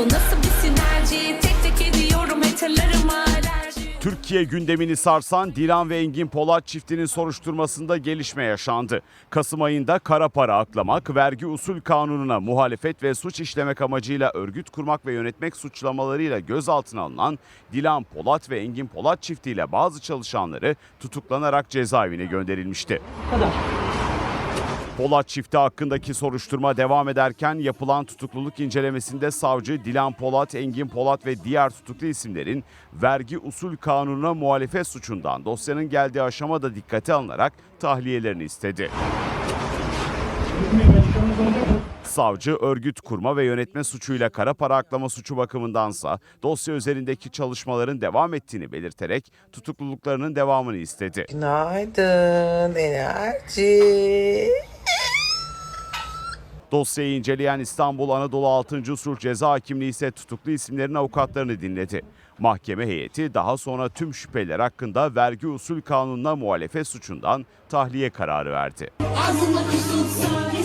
Bu nasıl bir sinerji Tek tek ediyorum eterlarıma alerji Türkiye gündemini sarsan Dilan ve Engin Polat çiftinin soruşturmasında gelişme yaşandı. Kasım ayında kara para aklamak, vergi usul kanununa muhalefet ve suç işlemek amacıyla örgüt kurmak ve yönetmek suçlamalarıyla gözaltına alınan Dilan Polat ve Engin Polat çiftiyle bazı çalışanları tutuklanarak cezaevine gönderilmişti. Polat çifti hakkındaki soruşturma devam ederken yapılan tutukluluk incelemesinde savcı Dilan Polat, Engin Polat ve diğer tutuklu isimlerin vergi usul kanununa muhalefet suçundan dosyanın geldiği aşamada dikkate alınarak tahliyelerini istedi. Savcı örgüt kurma ve yönetme suçuyla kara para aklama suçu bakımındansa dosya üzerindeki çalışmaların devam ettiğini belirterek tutukluluklarının devamını istedi. Günaydın enerji. Dosyayı inceleyen İstanbul Anadolu 6. Sulh Ceza Hakimliği ise tutuklu isimlerin avukatlarını dinledi. Mahkeme heyeti daha sonra tüm şüpheler hakkında vergi usul kanununa muhalefet suçundan tahliye kararı verdi. Kusutsa Eser